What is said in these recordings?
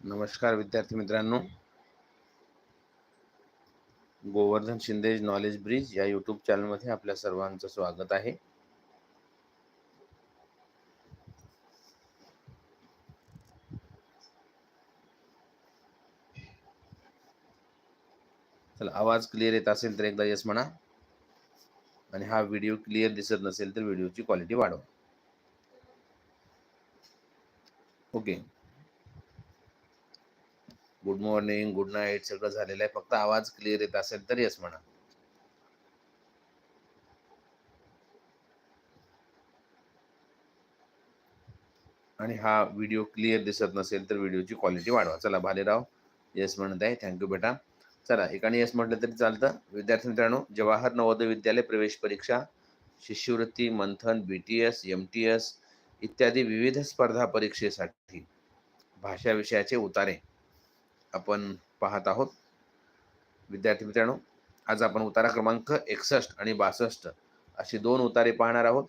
नमस्कार विद्यार्थी मित्रांनो. गोवर्धन शिंदे नॉलेज ब्रिज या यूट्यूब चॅनलमध्ये आपल्या सर्वांचं स्वागत आहे. चला आवाज क्लिअर येत असेल तर एकदा यस म्हणा. आणि हा व्हिडिओ क्लिअर दिसत नसेल तर व्हिडिओची क्वालिटी वाढवा. Okay good morning good night सगळं झालेलं आहे. फक्त आवाज क्लिअर येत असेल तर येस म्हणा. आणि हा व्हिडिओ क्लिअर दिसत नसेल तर व्हिडिओची क्वालिटी वाढवा. चला भालेराव येस म्हणत आहे. थँक्यू बेटा. चला एकाने येस म्हटलं तरी चालतं. विद्यार्थी मित्रांनो जवाहर नवोदय विद्यालय प्रवेश परीक्षा शिष्यवृत्ती Manthan B T S M T S इत्यादी विविध स्पर्धा परीक्षेसाठी भाषा विषयाचे उतारे. आपण पाहत आहोत. विद्यार्थी मित्रांनो आज आपण उतारा क्रमांक एकसष्ट आणि बासष्ट अशी दोन उतारे पाहणार आहोत.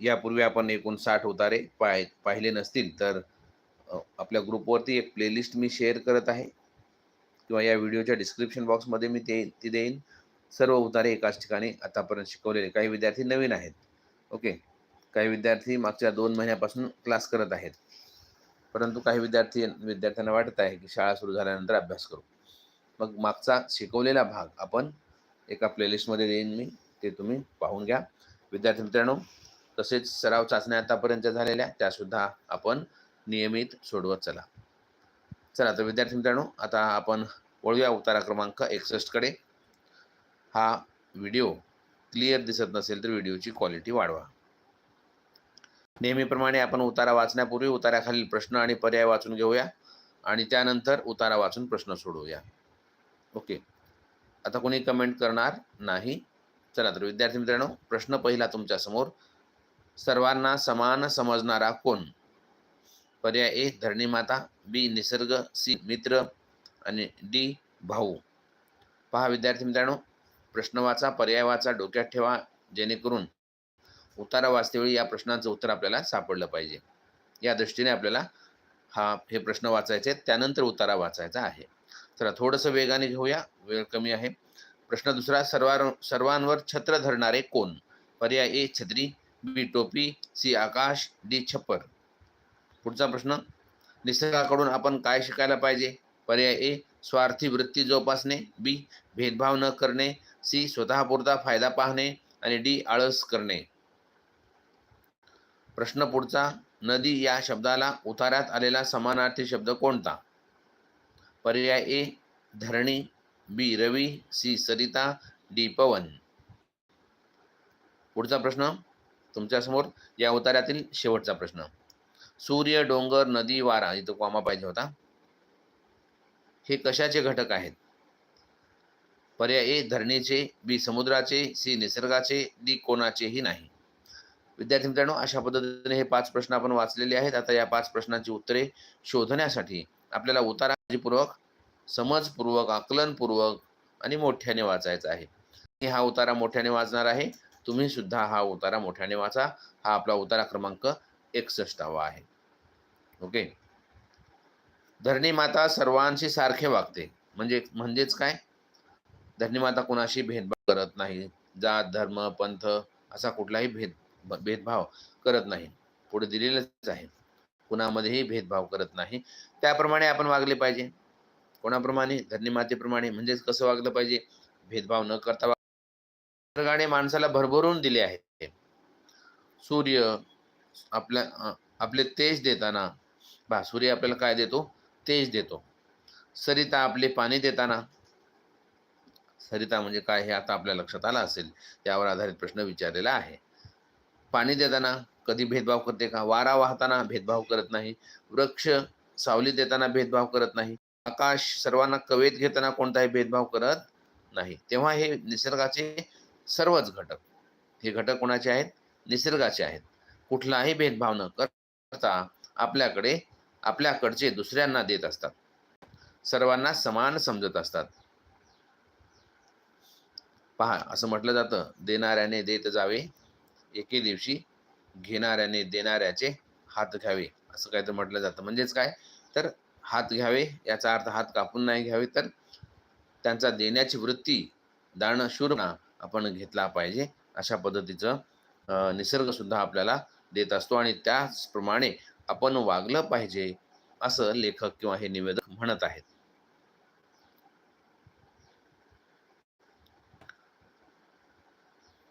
यापूर्वी आपण एकूण साठ उतारे पाय पाहिले नसतील तर आपल्या ग्रुपवरती एक प्लेलिस्ट मी शेअर करत आहे. किंवा या व्हिडिओच्या डिस्क्रिप्शन बॉक्समध्ये मी ते ती देईन. सर्व उतारे एकाच ठिकाणी आतापर्यंत शिकवलेले. काही विद्यार्थी नवीन आहेत. ओके. काही विद्यार्थी मागच्या दोन महिन्यापासून क्लास करत आहेत. परंतु काही विद्यार्थी विद्यार्थ्यांना वाटत आहे की शाळा सुरू झाल्यानंतर अभ्यास करू. मग मागचा शिकवलेला भाग आपण एका प्लेलिस्टमध्ये देईन मी. ते तुम्ही पाहून घ्या. विद्यार्थी मित्रांनो तसेच सराव चाचण्या आतापर्यंत झालेल्या त्यासुद्धा आपण नियमित सोडवत चला. चला तर विद्यार्थी मित्रांनो आता आपण वळूया उतारा क्रमांक एकसष्टकडे हा व्हिडिओ क्लिअर दिसत नसेल तर व्हिडिओची क्वालिटी वाढवा. नेहमीप्रमाणे आपण उतारा वाचण्यापूर्वी उताराखालील प्रश्न आणि पर्याय वाचून घेऊया आणि त्यानंतर उतारा वाचून प्रश्न सोडवूया. ओके. आता कोणी कमेंट करणार नाही? चला तर विद्यार्थी मित्रांनो प्रश्न पहिला तुमच्यासमोर. सर्वांना समान समजणारा कोण? पर्याय ए धरणीमाता बी निसर्ग सी मित्र आणि डी भाऊ. पहा विद्यार्थी मित्रांनो प्रश्न वाचा पर्याय वाचा डोक्यात ठेवा जेणेकरून उतारा वाचतेवेळी या प्रश्नाचं उत्तर आपल्याला सापडलं पाहिजे. या दृष्टीने आपल्याला हा हे प्रश्न वाचायचे आहेत. त्यानंतर उतारा वाचायचा आहे. चला थोडंसं वेगाने घेऊया. वेळ कमी आहे. प्रश्न दुसरा सर्वां सर्वांवर छत्र धरणारे कोण? पर्याय ए छत्री बी टोपी सी आकाश डी छप्पर. पुढचा प्रश्न निसर्गाकडून आपण काय शिकायला पाहिजे? पर्याय ए स्वार्थी वृत्ती जोपासणे. बी भेदभाव न करणे. सी स्वतःपुरता फायदा पाहणे. आणि डी आळस करणे. प्रश्न पुढचा नदी या शब्दाला उतार्यात आलेला समानार्थी शब्द कोणता? पर्याय ए धरणी बी रवी सी सरिता डी पवन. पुढचा प्रश्न तुमच्यासमोर या उतार्यातील शेवटचा प्रश्न. सूर्य डोंगर नदी वारा इथं कॉमा पाहिजे होता. हे कशाचे घटक आहेत? पर्याय ए धरणीचे बी समुद्राचे सी निसर्गाचे डी कोणाचेही नाही. विद्यार्थी मित्रांनो अशा पद्धतीने हे पाच प्रश्न आपण वाचलेले आहेत. आता या पाच प्रश्नांची उत्तरे शोधण्यासाठी आपल्याला उतारा काळजीपूर्वक समजपूर्वक आकलनपूर्वक आणि मोठ्याने वाचायचा आहे. हा उतारा मोठ्याने वाचणार आहे. तुम्ही सुद्धा हा उतारा मोठ्याने वाचा. हा आपला उतारा क्रमांक एकसष्टावा आहे. ओके? धरणी माता सर्वांशी सारखे वागते. म्हणजे म्हणजेच काय? धरणी माता कोणाशी भेदभाव करत नाही. जात धर्म पंथ असा कुठलाही भेद भेदभाव करत नाही. पुढे दिलेलंच आहे. कुणामध्येही भेदभाव करत नाही. त्याप्रमाणे आपण वागले पाहिजे. कोणाप्रमाणे? धरणी मातेप्रमाणे. म्हणजेच कसं वागलं पाहिजे? भेदभाव न करता निसर्गाने माणसाला भरभरून दिले आहे सूर्य आपल्या आपले तेज देताना बा सूर्य आपल्याला काय देतो? तेज देतो. सरिता आपले पाणी देताना सरिता म्हणजे काय हे आता आपल्या लक्षात आलं असेल. त्यावर आधारित प्रश्न विचारलेला आहे. पाणी देताना कधी भेदभाव करते का? वारा वाहताना भेदभाव करत नाही. वृक्ष सावली देताना भेदभाव करत नाही. आकाश सर्वांना कवेत घेताना कोणताही भेदभाव करत नाही. तेव्हा हे निसर्गाचे सर्वच घटक. हे घटक कोणाचे आहेत? निसर्गाचे आहेत. कुठलाही भेदभाव न करता आपल्याकडे आपल्याकडचे दुसऱ्यांना देत असतात. सर्वांना समान समजत असतात. पहा असं म्हटलं जातं देणाऱ्याने देत जावे एके दिवशी घेणाऱ्याने देणाऱ्याचे हात घ्यावे असं काहीतरी म्हटलं जातं. म्हणजेच काय? तर हात घ्यावे याचा अर्थ हात कापून नाही घ्यावे तर त्यांचा देण्याची वृत्ती दानशूरपणा आपण घेतला पाहिजे. अशा पद्धतीचं निसर्गसुद्धा आपल्याला देत असतो आणि त्याचप्रमाणे आपण वागलं पाहिजे असं लेखक किंवा हे निवेदक म्हणत आहेत.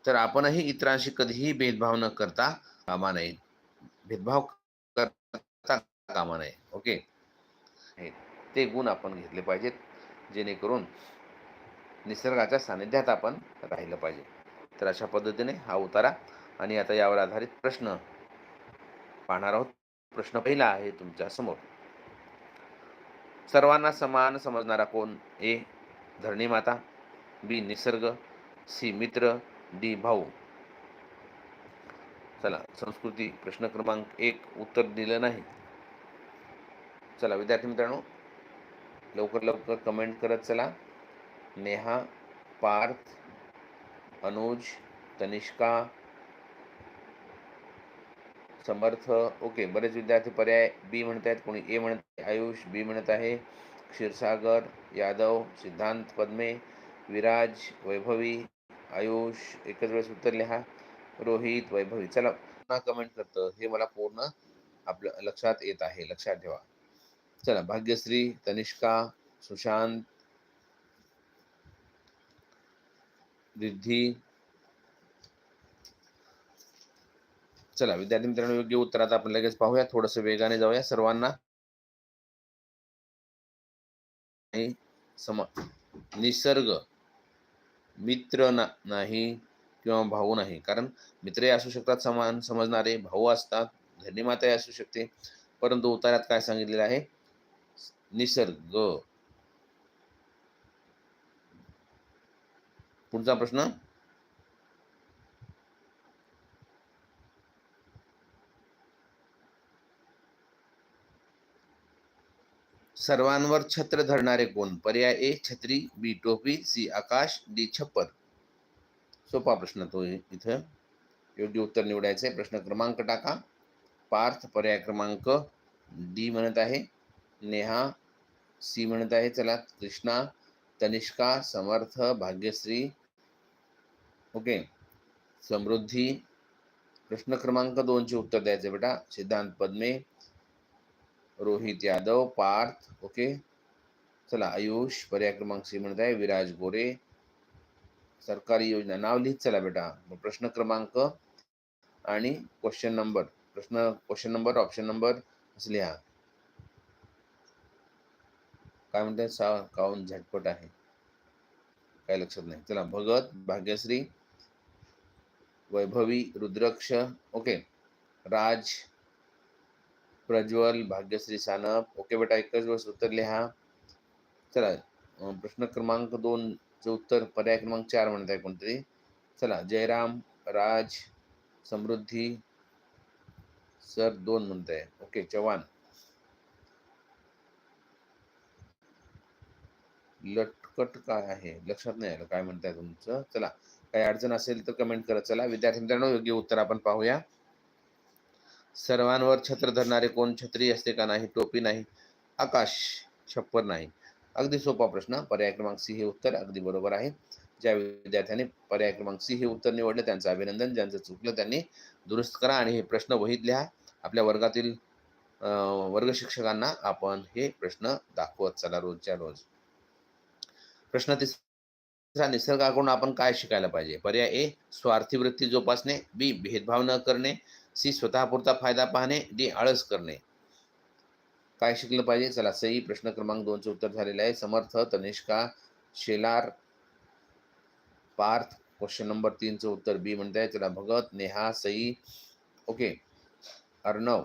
तर आपणही इतरांशी कधीही भेदभाव न करता कामा नये. भेदभाव करता कामा नये. ओके? हे ते गुण आपण घेतले पाहिजेत जेणेकरून निसर्गाच्या सानिध्यात आपण राहिलं पाहिजे. तर अशा पद्धतीने हा उतारा आणि आता यावर आधारित प्रश्न पाहणार आहोत. प्रश्न पहिला आहे तुमच्यासमोर. सर्वांना समान समजणारा कोण? ए धरणी माता. बी निसर्ग. सी मित्र. डी भाऊ. चला संस्कृती प्रश्न क्रमांक एक उत्तर दिलं नाही. चला विद्यार्थी मित्रांनो लवकर लवकर कमेंट करत चला. नेहा पार्थ अनुज तनिष्का समर्थ ओके बरेच विद्यार्थी पर्याय. बी म्हणत आहेत कोणी ए म्हणत आयुष बी म्हणत आहे क्षीरसागर यादव सिद्धांत पद्मे विराज वैभवी आयुष एकच वेळेस उत्तर लिहा. रोहित वैभवी. चला पुन्हा कमेंट करतं. हे मला पूर्ण आपलं लक्षात येत आहे. लक्षात ठेवा. चला भाग्यश्री तनिष्का सुशांत रिद्धी. चला विद्यार्थी मित्रांनो योग्य उत्तरात आपण लगेच पाहूया. थोडस वेगाने जाऊया सर्वांना. सम निसर्ग. मित्र ना नाही किंवा भाऊ नाही. कारण मित्रही असू शकतात समान समजणारे भाऊ असतात धन्यमाताही असू शकते. परंतु उतार्यात काय सांगितलेलं आहे? निसर्ग. पुढचा प्रश्न? सर्वांवर छत्र धरणारे कोण? पर्याय ए छत्री बी टोपी सी आकाश डी छप्पर. सोपा प्रश्न तो इथं. योग्य उत्तर निवडायचं आहे. प्रश्न क्रमांक टाका. पार्थ पर्याय क्रमांक डी म्हणत आहे. नेहा सी म्हणत आहे. चला कृष्णा तनिष्का समर्थ भाग्यश्री. ओके. समृद्धी. प्रश्न क्रमांक दोनचे उत्तर द्यायचे बेटा. सिद्धांत पद्मे. रोहित यादव पार्थ ओके चला आयुष पर्याय क्रमांक सी म्हणत आहे विराज गोरे सरकारी योजना नाव लिहित चला बेटा. प्रश्न क्रमांक आणि क्वेश्चन नंबर प्रश्न क्वेश्चन नंबर ऑप्शन नंबर असं लिहा. काय म्हणतात सा काऊन झटपट आहे? काय लक्षात नाही. चला भगत भाग्यश्री वैभवी रुद्रक्ष ओके राज प्रज्वल भाग्यश्री सानप. ओके बेटा एकच वेळेस उत्तर लिहा. चला प्रश्न क्रमांक दोन चे उत्तर पर्याय क्रमांक चार म्हणत आहे कोणतरी. चला जयराम राज समृद्धी सर दोन म्हणत आहे ओके चव्हाण. लटकट काय आहे? लक्षात नाही आलं काय म्हणताय तुमचं. चला काही अडचण असेल तर कमेंट करत चला विद्यार्थी मित्रांनो योग्य उत्तर आपण पाहूया. सर्वांवर छत्र धरणारे कोण छत्री असते का नाही टोपी नाही आकाश छप्पर नाही? अगदी सोपा प्रश्न. पर्याय क्रमांक सी हे उत्तर अगदी बरोबर आहे. ज्या विद्यार्थ्यांनी पर्याय क्रमांक सी हे उत्तर निवडले त्यांचं अभिनंदन. ज्यांचं चुकलं त्यांनी दुरुस्त करा आणि हे प्रश्न वहीत लिहा. आपल्या वर्गातील अं, वर्ग शिक्षकांना आपण हे प्रश्न दाखवत चला रोजच्या रोज. प्रश्न तिसरा निसर्गाकडून आपण काय शिकायला पाहिजे? पर्याय ए स्वार्थी वृत्ती जोपासणे. बी भेदभाव न करणे. सी स्वतःपुरता फायदा पाहणे डी आळस करणे. काय शिकलं पाहिजे? चला सई प्रश्न क्रमांक दोनचं उत्तर झालेलं आहे. समर्थ तनिष्का शेलार पार्थ क्वेश्चन नंबर तीनचं उत्तर बी म्हणत आहे चला भगत नेहा सई ओके. अर्णव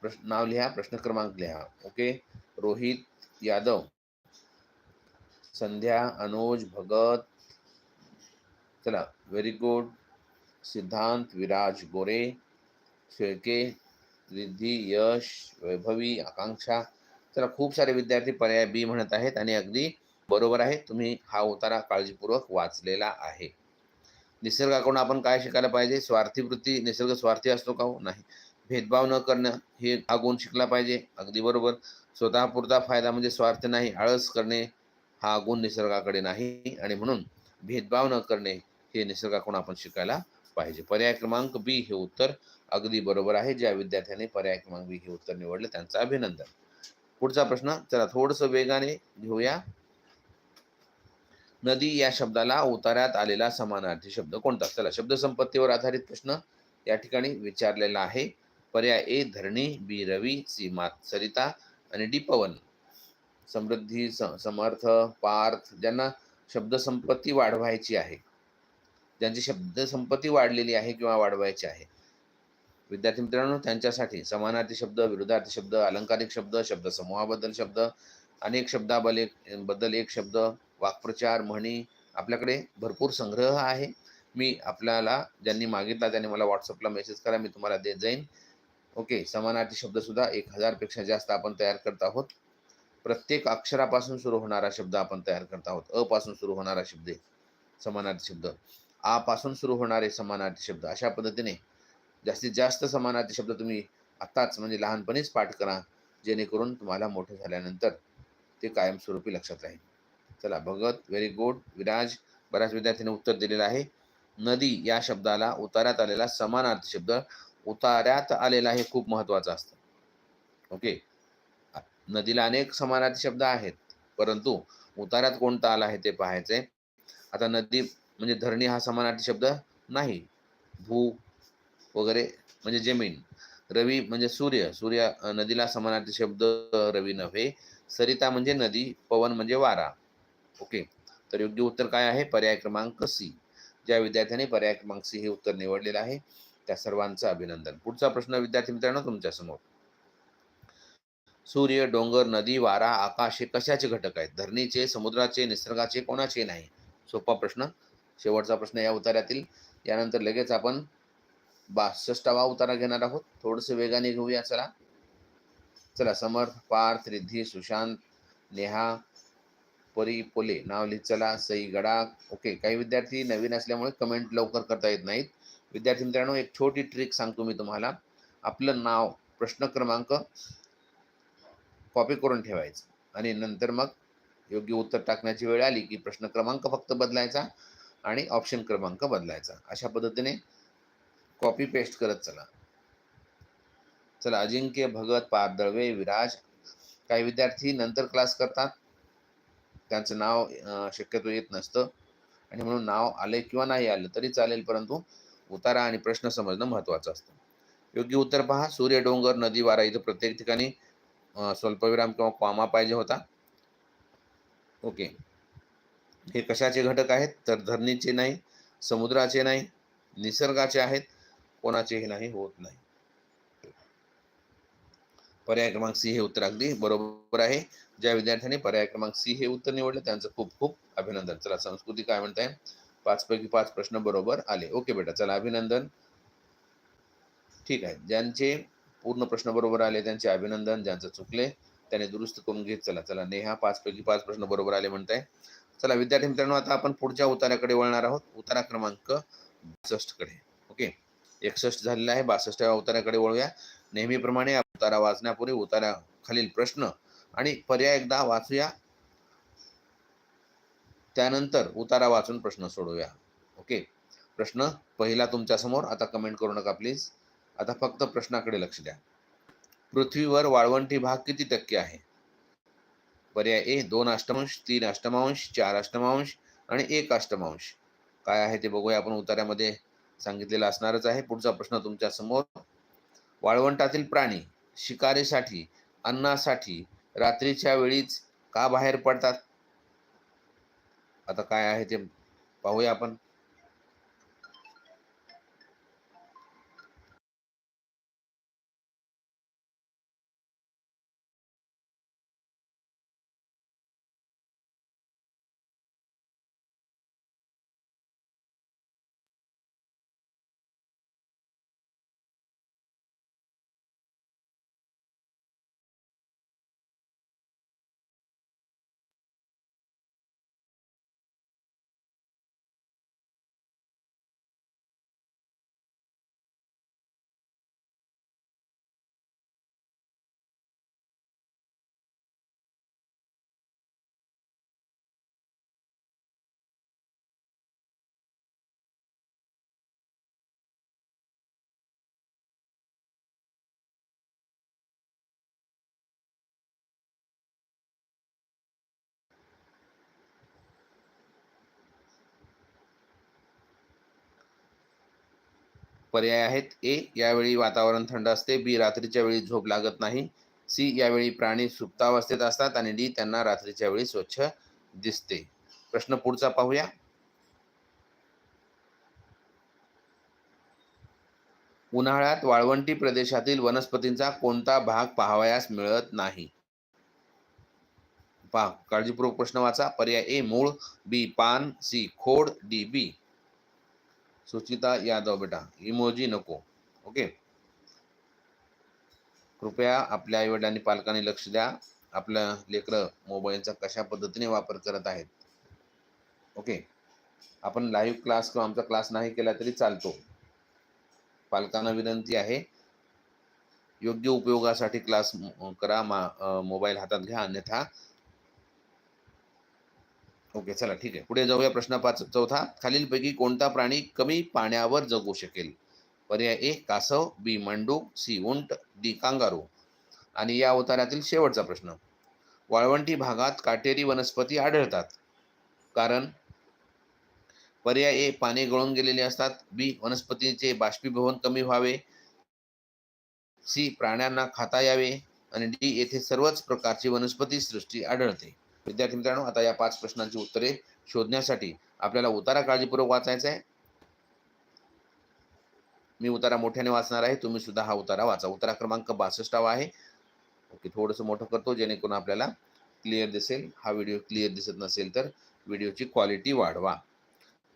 प्रश्न नाव लिहा प्रश्न क्रमांक लिहा. ओके. रोहित यादव संध्या अनुज भगत. चला व्हेरी गुड सिद्धांत विराज गोरे. शेळके रिद्धी यश वैभवी आकांक्षा. चला खूप सारे विद्यार्थी पर्याय बी म्हणत आहेत आणि अगदी बरोबर आहे. तुम्ही हा उतारा काळजीपूर्वक वाचलेला आहे. निसर्गाकडून आपण काय शिकायला पाहिजे? स्वार्थी वृत्ती निसर्ग स्वार्थी असतो का हो? नाही. भेदभाव न करणं हे हा गुण शिकला पाहिजे. अगदी बरोबर. स्वतःपुरता फायदा म्हणजे स्वार्थ नाही. आळस करणे हा गुण निसर्गाकडे नाही. आणि म्हणून भेदभाव न करणे हे निसर्गाकडून आपण शिकायला पाहिजे. पर्याय क्रमांक बी हे उत्तर अगदी बरोबर आहे. ज्या विद्यार्थ्यांनी पर्याय क्रमांक बी हे उत्तर निवडले त्यांचं अभिनंदन. पुढचा प्रश्न चला थोडस वेगाने घेऊया. नदी या शब्दाला उतार्यात आलेला समानार्थी शब्द कोणता? चला शब्दसंपत्तीवर आधारित प्रश्न या ठिकाणी विचारलेला आहे. पर्याय ए धरणी बी रवी सी मात सरिता आणि डी पवन. समृद्धी समर्थ पार्थ ज्यांना शब्दसंपत्ती वाढवायची आहे. ज्यांची शब्दसंपत्ती वाढलेली आहे किंवा वाढवायची आहे. विद्यार्थी मित्रांनो त्यांच्यासाठी समानार्थी शब्द विरुद्धार्थी शब्द अलंकारिक शब्द शब्द समूहाबद्दल शब्द अनेक शब्दाबलबद्दल एक शब्द वाक्प्रचार म्हणी आपल्याकडे भरपूर संग्रह आहे. मी आपल्याला ज्यांनी मागितला त्यांनी मला व्हॉट्सअपला मेसेज करा मी तुम्हाला देत जाईन. ओके समानार्थी शब्दसुद्धा एक हजारपेक्षा जास्त आपण तयार करत आहोत. प्रत्येक अक्षरापासून सुरू होणारा शब्द आपण तयार करत आहोत. अ पासून सुरू होणारा शब्द समानार्थी शब्द आ पासून सुरू होणारे समानार्थी शब्द. अशा पद्धतीने जास्तीत जास्त समानार्थी शब्द तुम्ही आत्ताच म्हणजे लहानपणीच पाठ करा जेणेकरून तुम्हाला मोठे झाल्यानंतर ते कायमस्वरूपी लक्षात राहील. चला भगत व्हेरी गुड विराज बऱ्याच विद्यार्थ्यांनी उत्तर दिलेलं आहे. नदी या शब्दाला उतार्यात आलेला समानार्थी शब्द उतार्यात आलेला हे खूप महत्वाचं असतं. ओके नदीला अनेक समानार्थी शब्द आहेत परंतु उतार्यात कोणता आला आहे ते पाहायचंय. आता नदी म्हणजे धरणी हा समानार्थी शब्द नाही. भू वगैरे म्हणजे जमीन. रवी म्हणजे सूर्य. सूर्य नदीला समानार्थी शब्द रवी नव्हे. सरिता म्हणजे नदी पवन म्हणजे वारा. ओके? तर योग्य उत्तर काय आहे? पर्याय क्रमांक सी. ज्या विद्यार्थ्यांनी पर्याय क्रमांक सी हे उत्तर निवडलेलं आहे त्या सर्वांचं अभिनंदन. पुढचा प्रश्न विद्यार्थी मित्रांनो तुमच्यासमोर. सूर्य डोंगर नदी वारा आकाश हे कशाचे घटक आहेत? धरणीचे समुद्राचे निसर्गाचे कोणाचे नाही? सोपा प्रश्न शेवटचा प्रश्न या उतार्यातील यानंतर लगेच आपण बासष्टावा उतारा घेणार आहोत. थोडंसं वेगाने घेऊया चला. चला समर्थ पार्थ रिद्धी सुशांत नेहा परी पोले. नाव लिहित चला. सई गडा. ओके काही विद्यार्थी नवीन असल्यामुळे कमेंट लवकर करता येत नाहीत. विद्यार्थी मित्रांनो एक छोटी ट्रिक सांगतो मी तुम्हाला. आपलं नाव प्रश्न क्रमांक कॉपी करून ठेवायचं. आणि नंतर मग योग्य उत्तर टाकण्याची वेळ आली की प्रश्न क्रमांक फक्त बदलायचा. आणि ऑप्शन क्रमांक बदलायचा. अशा पद्धतीने कॉपी पेस्ट करत चला. चला अजिंक्य भगत पारदळवे विराज काही विद्यार्थी नंतर क्लास करतात. त्यांचं नाव शक्यतो येत नसतं. आणि म्हणून नाव आले किंवा नाही आलं तरी चालेल परंतु उतारा आणि प्रश्न समजणं महत्त्वाचं असतं. योग्य उत्तर पहा. सूर्य डोंगर नदी वारा इथं प्रत्येक ठिकाणी स्वल्पविराम किंवा कॉमा पाहिजे होता. ओके. हे कशाचे घटक आहेत? तर धरणीचे नाही समुद्राचे नाही निसर्गाचे आहेत. कोणाचेही नाही होत नाही. पर्याय क्रमांक सी हे उत्तर अगदी बरोबर आहे. ज्या विद्यार्थ्यांनी पर्याय क्रमांक सी हे उत्तर निवडले त्यांचं खूप खूप अभिनंदन. चला संस्कृती काय म्हणताय? पाच पैकी पाच प्रश्न बरोबर आले. ओके बेटा चला अभिनंदन. ठीक आहे. ज्यांचे पूर्ण प्रश्न बरोबर आले त्यांचे अभिनंदन. ज्यांचं चुकले त्याने दुरुस्त करून घेत चला. चला नेहा पाच पैकी पाच प्रश्न बरोबर आले म्हणताय. चला विद्यार्थी मित्रांनो आता आपण पुढच्या उताराकडे वळणार आहोत. उतारा क्रमांक बासष्टकडे ओके? एकसष्ट झालेला आहे. बासष्टाव्या उताराकडे वळूया. नेहमीप्रमाणे उतारा वाचण्यापूर्वी उतारा खालील प्रश्न आणि पर्याय एकदा वाचूया. त्यानंतर उतारा वाचून प्रश्न सोडवूया. ओके? प्रश्न पहिला तुमच्यासमोर आता कमेंट करू नका प्लीज आता फक्त प्रश्नाकडे लक्ष द्या. पृथ्वीवर वाळवंटी भाग किती टक्के आहे? पर्याय ए दोन अष्टमांश तीन अष्टमांश चार अष्टमांश आणि एक अष्टमांश. काय आहे ते बघूया आपण उतार्यामध्ये सांगितलेलं असणारच आहे. पुढचा प्रश्न तुमच्यासमोर. वाळवंटातील प्राणी शिकारीसाठी अन्नासाठी रात्रीच्या वेळीच का बाहेर पडतात? आता काय आहे ते पाहूया आपण. पर्याय आहेत. ए यावेळी वातावरण थंड असते. बी रात्रीच्या वेळी झोप लागत नाही. सी यावेळी प्राणी सुप्तावस्थेत असतात आणि डी त्यांना रात्रीच्या वेळी स्वच्छ दिसते. प्रश्न पुढचा पाहूया. उन्हाळ्यात वाळवंटी प्रदेशातील वनस्पतींचा कोणता भाग पाहावयास मिळत नाही? पहा काळजीपूर्वक प्रश्न वाचा. पर्याय ए मूळ बी पान सी खोड डी बी. सुचिता यादव बेटा इमोजी नको ओके कृपया आपल्या आईवडिलांनी पालकांनी लक्ष द्या. आपलं लेकरं मोबाईलचा कशा पद्धतीने वापर करत आहेत ओके आपण लाईव्ह क्लास किंवा आमचा क्लास नाही केला तरी चालतो. पालकांना विनंती आहे योग्य उपयोगासाठी क्लास करा मा मोबाईल हातात घ्या अन्यथा ओके चला ठीक आहे. पुढे जाऊया प्रश्न पाच चौथा. खालीलपैकी कोणता प्राणी कमी पाण्यावर जगू शकेल? पर्याय ए कासव बी मंडूक सी उंट डी कांगारू. आणि या अवतारातील शेवटचा प्रश्न. वाळवंटी भागात काटेरी वनस्पती आढळतात. कारण? पर्याय ए पाने गळून गेलेले असतात. बी वनस्पतीचे बाष्पीभवन कमी व्हावे. सी प्राण्यांना खाता यावे. आणि डी येथे सर्वच प्रकारची वनस्पती सृष्टी आढळते. विद्यार्थी मित्रांनो आता या पाच प्रश्नांची उत्तरे शोधण्यासाठी आपल्याला उतारा काळजीपूर्वक वाचायचा आहे. मी उतारा मोठ्याने वाचणार आहे. तुम्ही सुद्धा हा उतारा वाचा. उतारा क्रमांक बासष्टावा आहे. ओके थोडंसं मोठं करतो जेणेकरून आपल्याला क्लिअर दिसेल. हा व्हिडिओ क्लिअर दिसत नसेल तर व्हिडिओची क्वालिटी वाढवा.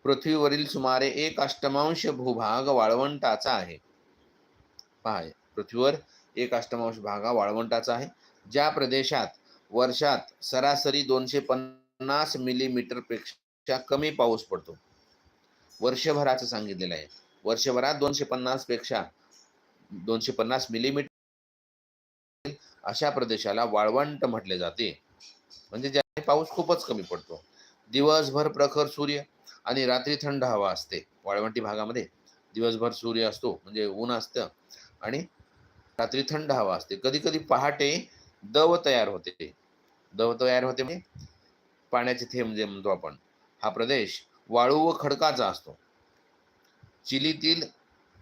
पृथ्वीवरील सुमारे एक अष्टमांश भूभाग वाळवंटाचा आहे. पहा पृथ्वीवर एक अष्टमांश भाग हा वाळवंटाचा आहे. ज्या प्रदेशात वर्षात सरासरी दोनशे पन्नास मिलीमीटरपेक्षा कमी पाऊस पडतो. वर्षभराचं सांगितलेलं आहे. वर्षभरात दोनशे पन्नासपेक्षा दोनशे पन्नास मिलीमीटर अशा प्रदेशाला वाळवंट म्हटले जाते. म्हणजे ज्या पाऊस खूपच कमी पडतो. दिवसभर प्रखर सूर्य आणि रात्री थंड हवा असते. वाळवंटी भागामध्ये दिवसभर सूर्य असतो. म्हणजे ऊन असतं आणि रात्री थंड हवा असते. कधी कधी पहाटे दव तयार होते. दव तयार होते म्हणजे पाण्याचे थेंब जे म्हणतो आपण हा प्रदेश वाळू व खडकाचा असतो. चिलीतील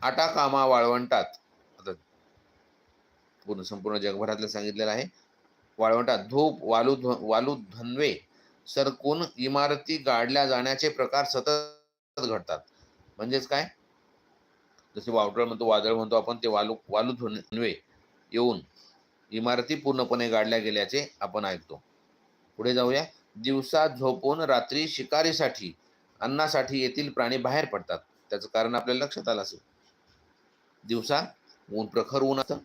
आटाकामा वाळवंटात आता पूर्ण संपूर्ण जगभरातलं सांगितलेलं आहे. वाळवंटात धूप वालू वालू धनवे सरकून इमारती गाडल्या जाण्याचे प्रकार सतत घडतात. म्हणजेच काय? जसे वावटळ म्हणतो वादळ म्हणतो आपण ते वालू वालू धनवे येऊन इमारती पूर्णपणे गाडल्या गेल्याचे आपण ऐकतो. पुढे जाऊया. दिवसा झोपून रात्री शिकारीसाठी अन्नासाठी येथील प्राणी बाहेर पडतात. त्याचं कारण आपल्याला लक्षात आलं असेल. दिवसा ऊन प्रखर ऊन असतं.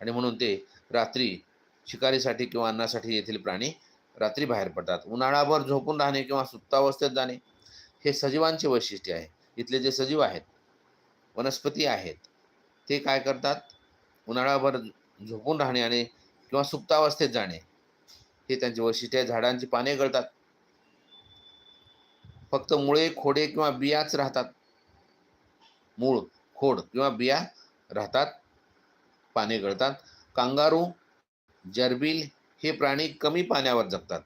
आणि म्हणून ते रात्री शिकारीसाठी किंवा अन्नासाठी येथील प्राणी रात्री बाहेर पडतात. उन्हाळाभर झोपून राहणे किंवा सुप्तावस्थेत जाणे हे सजीवांचे वैशिष्ट्य आहे. इथले जे सजीव आहेत वनस्पती आहेत ते काय करतात? उन्हाळाभर झोपून राहणे आणि किंवा सुप्तावस्थेत जाणे. हे त्यांचे वैशिष्ट्य आहे. झाडांची पाने गळतात. फक्त मुळे खोडे किंवा बियाच राहतात. मूळ खोड किंवा बिया राहतात. पाने गळतात. कांगारू जर्बिल हे प्राणी कमी पाण्यावर जगतात.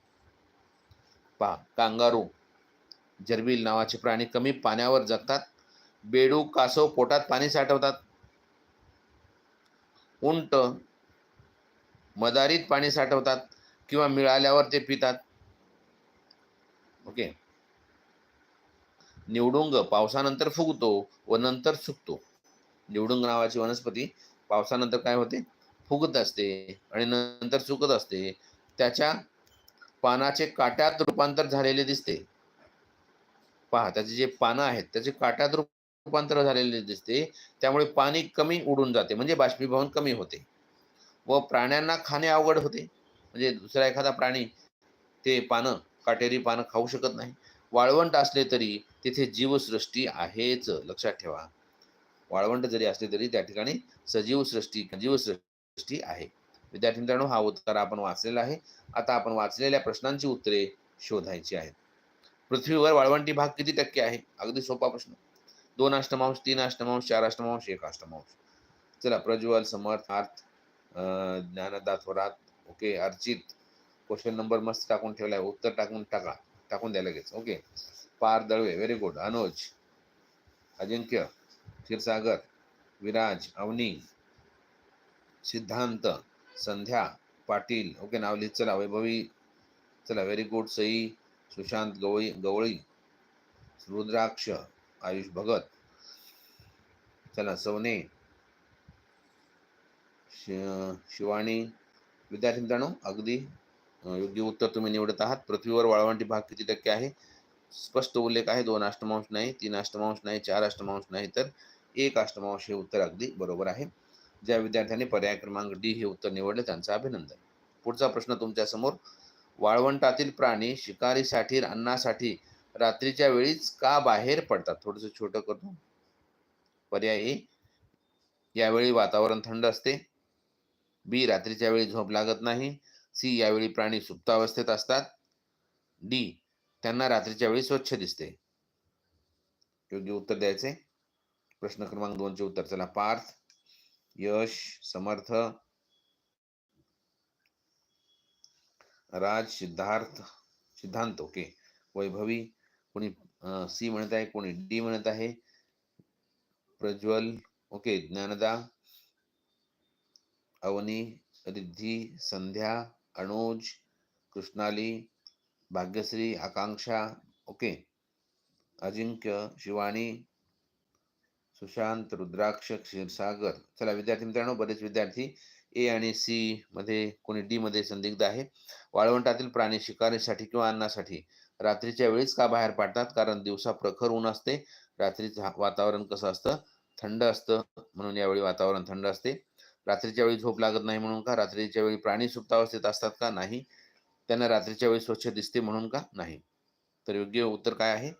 पा कांगारू जर्बिल नावाचे प्राणी कमी पाण्यावर जगतात. बेडू कासव पोटात पाणी साठवतात. उंट मदारीत पाणी साठवतात किंवा मिळाल्यावर ते पितात. ओके निवडुंग पावसानंतर फुगतो व नंतर सुकतो. निवडुंग नावाची वनस्पती पावसानंतर काय होते? फुगत असते आणि नंतर सुकत असते. त्याच्या पानाचे काट्यात रूपांतर झालेले दिसते. पहा त्याचे जे पानं आहेत त्याचे काट्यात रूपांतर झालेले दिसते. त्यामुळे पाणी कमी उडून जाते म्हणजे बाष्पीभवन कमी होते. व प्राण्यांना खाणे अवघड होते. म्हणजे दुसरा एखादा प्राणी ते पानं काटेरी पानं खाऊ शकत नाही. वाळवंट असले तरी तिथे जीवसृष्टी आहेच. लक्षात ठेवा. वाळवंट जरी असले तरी त्या ठिकाणी सजीव सृष्टी जीवसृष्टी आहे. विद्यार्थी मित्रांनो हा उत्तर आपण वाचलेला आहे. आता आपण वाचलेल्या प्रश्नांची उत्तरे शोधायची आहेत. पृथ्वीवर वाळवंटी भाग किती टक्के आहे? अगदी सोपा प्रश्न. दोन अष्टमांश तीन अष्टमांश चार अष्टमांश एक अष्टमांश. चला Prajwal Samarth Arth Dnyanada Thorat okay Archit question number मस्त टाकून ठेवलाय. उत्तर टाकून टाका. टाकून द्या लगेच okay Par Dalvi very good Anuj Ajinkya Kshirsagar Viraj Avani Siddhant Sandhya Patil okay नाव लिहित चला. वैभवी चला. व्हेरी गुड सई सुशांत गवळी गवळी रुद्राक्ष आयुष भगत चला. सवने शि- शिवानी. विद्यार्थी मित्रांनो अगदी योग्य उत्तर तुम्ही निवडत आहात. पृथ्वीवर वाळवंटी भाग किती टक्के आहे? स्पष्ट उल्लेख आहे दोन अष्टमांश नाही तीन अष्टमांश नाही चार अष्टमांश नाही तर एक अष्टमांश हे उत्तर अगदी बरोबर आहे. ज्या विद्यार्थ्यांनी पर्याय क्रमांक डी हे उत्तर निवडले त्यांचं अभिनंदन. पुढचा प्रश्न तुमच्यासमोर वाळवंटातील प्राणी शिकारीसाठी अन्नासाठी रात्रीच्या वेळीच का बाहेर पडतात? थोडंसं छोटं करतो. पर्याय यावेळी वातावरण थंड असते. बी रात्रीच्या वेळी झोप लागत नाही. सी यावेळी प्राणी सुप्तावस्थेत असतात. डी त्यांना रात्रीच्या वेळी स्वच्छ दिसते. योग्य उत्तर द्यायचे. प्रश्न क्रमांक दोनचे उत्तर चला पार्थ. यश समर्थ. राज सिद्धार्थ. सिद्धांत ओके. वैभवी. कोणी सी म्हणत आहे कोणी डी म्हणत आहे. प्रज्वल ओके. ज्ञानदा. अवनी रिद्धी संध्या अनुज कृष्णाली भाग्यश्री आकांक्षा ओके. अजिंक्य शिवानी सुशांत रुद्राक्ष क्षीरसागर. चला विद्यार्थी मित्रांनो बरेच विद्यार्थी ए आणि सी मध्ये कोणी डी मध्ये संदिग्ध आहे. वाळवंटातील प्राणी शिकारीसाठी किंवा अन्नासाठी रात्रीच्या वेळीच का बाहेर पाडतात? कारण दिवसा प्रखर ऊन असते. रात्रीचं वातावरण कसं असतं? थंड असतं. म्हणून यावेळी वातावरण थंड असते. रात्रीच्या वेळी झोप लागत नाही म्हणून का? रात्रीच्या वेळी प्राणी सुप्तावस्थेत असतात का? नाही. त्यांना रात्रीच्या वेळी स्वच्छ दिसते म्हणून का? नाही. तर योग्य उत्तर काय आहे?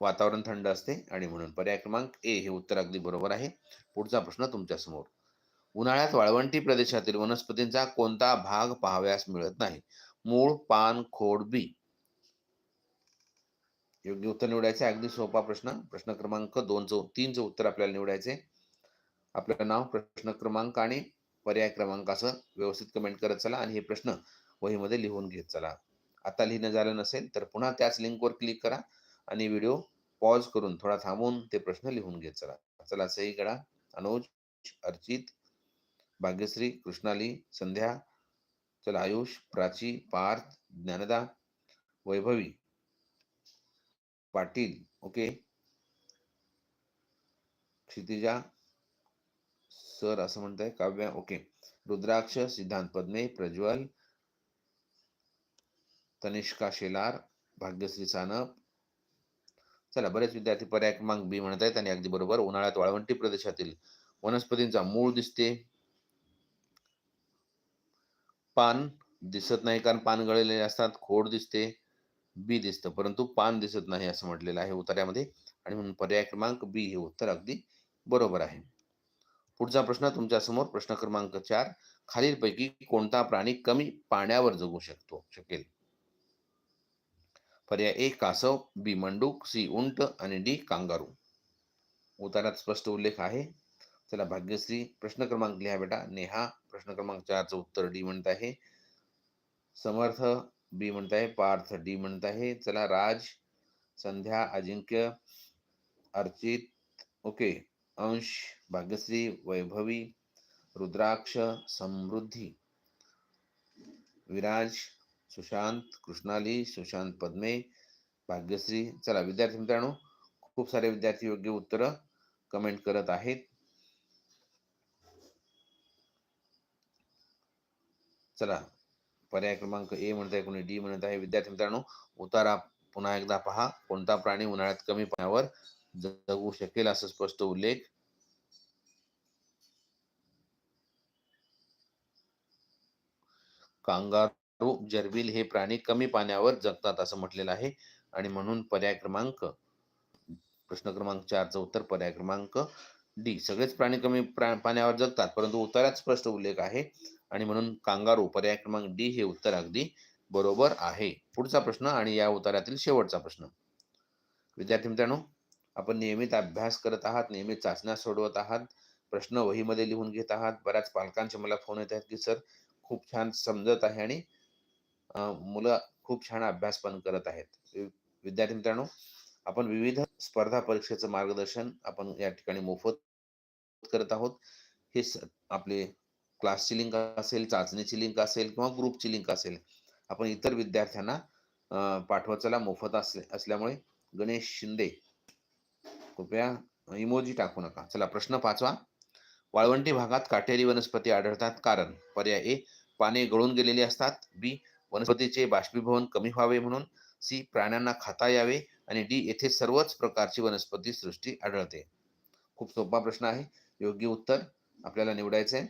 वातावरण थंड असते आणि म्हणून पर्याय क्रमांक ए हे उत्तर अगदी बरोबर आहे. पुढचा प्रश्न तुमच्यासमोर. उन्हाळ्यात वाळवंटी प्रदेशातील वनस्पतींचा कोणता भाग पाहाव्यास मिळत नाही? मूळ पान खोड बी. योग्य उत्तर निवडायचे अगदी सोपा प्रश्न. प्रश्न क्रमांक दोनचं तीनचं उत्तर आपल्याला निवडायचे आपलं नाव प्रश्न क्रमांक आणि पर्याय क्रमांकासह व्यवस्थित कमेंट करत चला आणि हे प्रश्न वहीमध्ये लिहून घेत चला. आता लिहिणं झालं नसेल तर पुन्हा त्याच लिंकवर क्लिक करा आणि व्हिडिओ पॉज करून थोडा थांबून ते प्रश्न लिहून घेत चला. चला सही गडा अनुज अर्चित भाग्यश्री कृष्णाली संध्या चला आयुष प्राची पार्थ ज्ञानदा वैभवी पाटील ओके. क्षितिजा सर असं म्हणताय काव्या ओके. रुद्राक्ष सिद्धांत पद्मे प्रज्वल तनिष्का शेलार भाग्यश्री सानप. चला बरेच विद्यार्थी पर्याय क्रमांक बी म्हणत आहेत आणि अगदी बरोबर उन्हाळ्यात वाळवंटी प्रदेशातील वनस्पतींचा मूळ दिसते. पान दिसत नाही कारण पान गळलेले असतात खोड दिसते बी दिसतं परंतु पान दिसत नाही असं म्हटलेलं आहे उतार्यामध्ये आणि म्हणून पर्याय क्रमांक बी हे उत्तर अगदी बरोबर आहे. पुढचा प्रश्न तुमच्यासमोर प्रश्न क्रमांक चार. खालीलपैकी कोणता प्राणी कमी पाण्यावर जगू शकतो? शकेल. पर्याय ए कासव बी मंडूक सी उंट आणि डी कांगारू. उतारात स्पष्ट उल्लेख आहे. चला भाग्यश्री प्रश्न क्रमांक लिहा बेटा. नेहा प्रश्न क्रमांक चारचं उत्तर डी म्हणत आहे. समर्थ बी म्हणत आहे. पार्थ डी म्हणत आहे. चला राज संध्या अजिंक्य अर्चित ओके. अंश भाग्यश्री वैभवी रुद्राक्ष समृद्धी विराज सुशांत कृष्णाली सुशांत पद्मे भाग्यश्री. चला विद्यार्थी मित्रांनो खूप सारे विद्यार्थी योग्य उत्तर कमेंट करत आहेत. चला पर्याय क्रमांक ए म्हणत आहे कोणी डी म्हणत आहे. विद्यार्थी मित्रांनो उतारा पुन्हा एकदा पहा. कोणता प्राणी उन्हाळ्यात कमी पाण्यावर जगू शकेल असं स्पष्ट उल्लेख. कांगारू जर्बिल हे प्राणी कमी पाण्यावर जगतात असं म्हटलेलं आहे. आणि म्हणून पर्याय क्रमांक प्रश्न क्रमांक चारचं उत्तर पर्याय क्रमांक डी. सगळेच प्राणी कमी पाण्यावर जगतात परंतु उत्तरात स्पष्ट उल्लेख आहे. आणि म्हणून कांगारू पर्याय क्रमांक डी हे उत्तर अगदी बरोबर आहे. पुढचा प्रश्न आणि या उत्तरातील शेवटचा प्रश्न. विद्यार्थी मित्रांनो आपण नियमित अभ्यास करत आहात नियमित चाचण्या सोडवत आहात प्रश्न वहीमध्ये लिहून घेत आहात. बऱ्याच पालकांचे मला फोन येत आहेत की सर खूप छान समजत आहे आणि मुलं खूप छान अभ्यास पण करत आहेत. विद्यार्थी मित्रांनो आपण विविध स्पर्धा परीक्षेचं मार्गदर्शन आपण या ठिकाणी मोफत करत आहोत. हे आपले क्लासची लिंक असेल चाचणीची लिंक असेल किंवा ग्रुपची लिंक असेल आपण इतर विद्यार्थ्यांना पाठवचाला मोफत असले असल्यामुळे गणेश शिंदे कृपया इमोजी टाकू नका. चला प्रश्न पाचवा. वाळवंटी भागात काटेरी वनस्पती आढळतात. कारण? पर्याय ए पाने गळून गेलेली असतात. बी वनस्पतीचे बाष्पीभवन कमी व्हावे म्हणून. सी प्राण्यांना खाता यावे. आणि डी येथे सर्वच प्रकारची वनस्पती सृष्टी आढळते. खूप सोपा प्रश्न आहे. योग्य उत्तर आपल्याला निवडायचे आहे.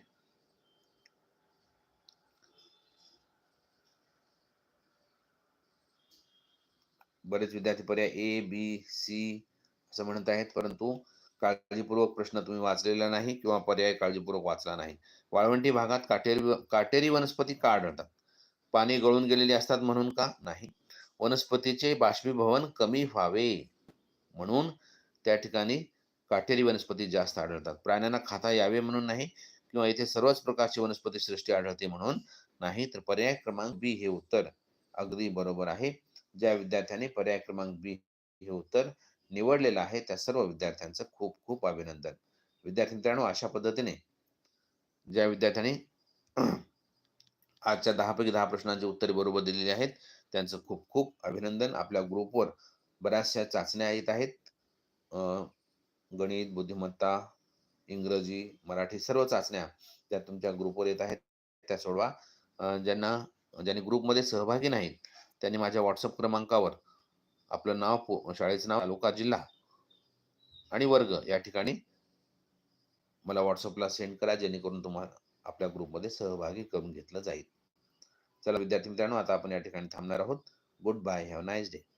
बरेच विद्यार्थी पर्याय ए बी सी असं म्हणत आहेत परंतु काळजीपूर्वक प्रश्न तुम्ही वाचलेला नाही किंवा पर्याय काळजीपूर्वक वाचला नाही. वाळवंटी भागात काटेरी काटेरी वनस्पती का आढळतात? पाणी गळून गेलेली असतात म्हणून का? नाही. वनस्पतीचे बाष्पीभवन कमी व्हावे म्हणून त्या ठिकाणी काटेरी वनस्पती जास्त आढळतात. प्राण्यांना खाता यावे म्हणून नाही किंवा इथे सर्वच प्रकारची वनस्पती सृष्टी आढळते म्हणून नाही तर पर्याय क्रमांक बी हे उत्तर अगदी बरोबर आहे. ज्या विद्यार्थ्यांनी पर्याय क्रमांक बी हे उत्तर निवडलेलं आहे त्या सर्व विद्यार्थ्यांचं खूप खूप अभिनंदन. विद्यार्थी मित्रांनो अशा पद्धतीने ज्या विद्यार्थ्यांनी आजच्या दहापैकी दहा प्रश्नांची उत्तरे बरोबर दिलेली आहेत त्यांचं खूप खूप अभिनंदन. आपल्या ग्रुपवर बऱ्याचशा चाचण्या येत आहेत. गणित बुद्धिमत्ता इंग्रजी मराठी सर्व चाचण्या त्या तुमच्या ग्रुपवर येत आहेत त्या सोडवा. ज्यांना ज्यांनी ग्रुपमध्ये सहभागी नाहीत त्यांनी माझ्या व्हॉट्सअप क्रमांकावर आपलं नाव पो- शाळेचं नाव तालुका जिल्हा आणि वर्ग या ठिकाणी मला व्हॉट्सअपला सेंड करा जेणेकरून तुम्हाला आपल्या ग्रुपमध्ये सहभागी करून घेतलं जाईल. चला विद्यार्थी मित्रांनो आता आपण या ठिकाणी थांबणार आहोत. Goodbye have nice day